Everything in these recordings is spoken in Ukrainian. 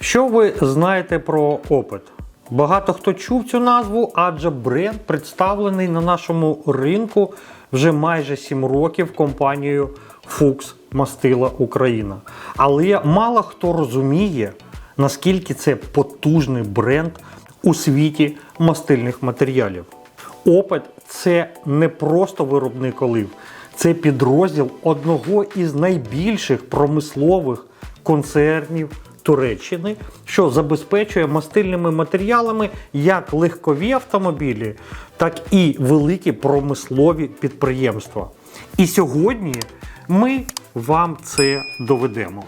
Що ви знаєте про опит? Багато хто чув цю назву, адже бренд представлений на нашому ринку вже майже 7 років компанією Fuchs Мастила Україна. Але мало хто розуміє, наскільки це потужний бренд у світі мастильних матеріалів. Опит це не просто виробник олив, це підрозділ одного із найбільших промислових концернів Туреччини, що забезпечує мастильними матеріалами як легкові автомобілі, так і великі промислові підприємства. І сьогодні ми вам це доведемо.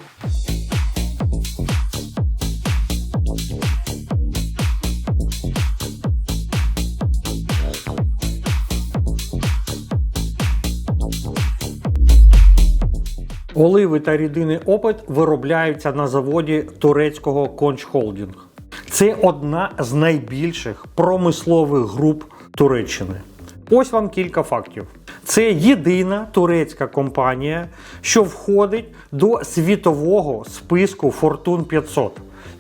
Оливи та рідини опит виробляються на заводі турецького Кончхолдінг. Це одна з найбільших промислових груп Туреччини. Ось вам кілька фактів. Це єдина турецька компанія, що входить до світового списку Fortune 500.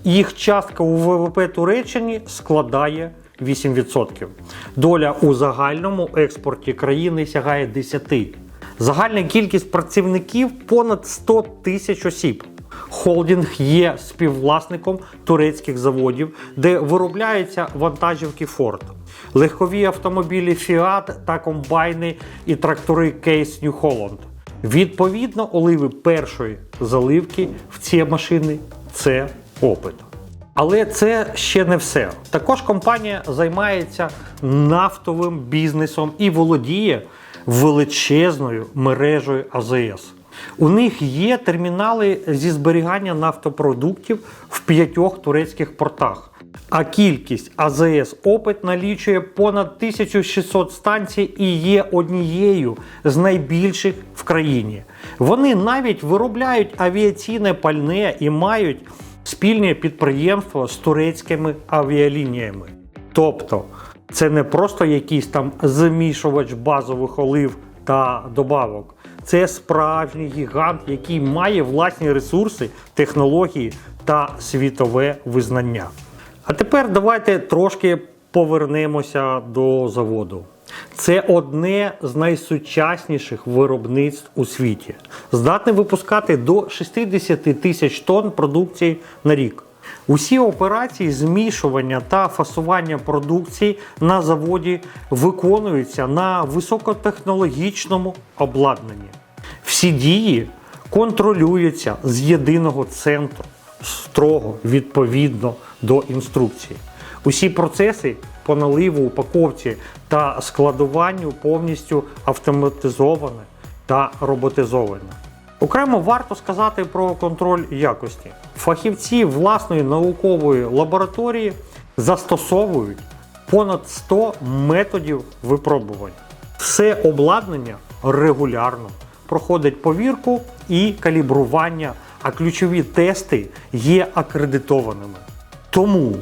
Їх частка у ВВП Туреччини складає 8%. Доля у загальному експорті країни сягає 10%. Загальна кількість працівників понад 100 тисяч осіб. Холдинг є співвласником турецьких заводів, де виробляються вантажівки Ford, легкові автомобілі Fiat та комбайни і трактори Case New Holland. Відповідно, оливи першої заливки в ці машини це опит. Але це ще не все. Також компанія займається нафтовим бізнесом і володіє величезною мережею АЗС. У них є термінали зі зберігання нафтопродуктів в п'ятьох турецьких портах. А кількість АЗС опит налічує понад 1600 станцій і є однією з найбільших в країні. Вони навіть виробляють авіаційне пальне і мають спільне підприємство з турецькими авіалініями. Тобто, це не просто якийсь там замішувач базових олив та добавок. Це справжній гігант, який має власні ресурси, технології та світове визнання. А тепер давайте трошки повернемося до заводу. Це одне з найсучасніших виробництв у світі, здатне випускати до 60 тисяч тонн продукції на рік. Усі операції змішування та фасування продукції на заводі виконуються на високотехнологічному обладнанні. Всі дії контролюються з єдиного центру, строго відповідно до інструкції. Усі процеси по наливу, упаковці та складуванню повністю автоматизоване та роботизоване. Окремо варто сказати про контроль якості. Фахівці власної наукової лабораторії застосовують понад 100 методів випробувань. Все обладнання регулярно проходить повірку і калібрування, а ключові тести є акредитованими. Тому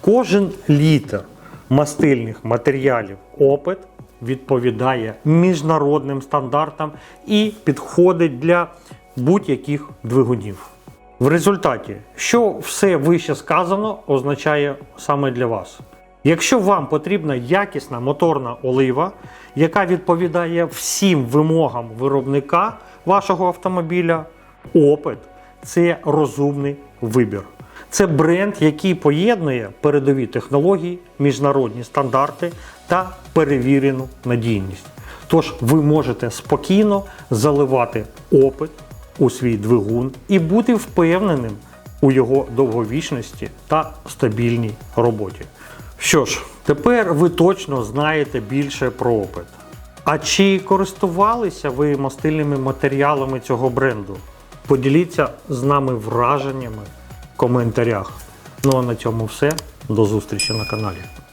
кожен літр мастильних матеріалів опит відповідає міжнародним стандартам і підходить для будь-яких двигунів. В результаті, що все вище сказано, означає саме для вас. Якщо вам потрібна якісна моторна олива, яка відповідає всім вимогам виробника вашого автомобіля, опит це розумний вибір. Це бренд, який поєднує передові технології, міжнародні стандарти та перевірену надійність. Тож ви можете спокійно заливати опит у свій двигун і бути впевненим у його довговічності та стабільній роботі. Що ж, тепер ви точно знаєте більше про опит. А чи користувалися ви мастильними матеріалами цього бренду? Поділіться з нами враженнями коментарях. Ну а на цьому все. До зустрічі на каналі.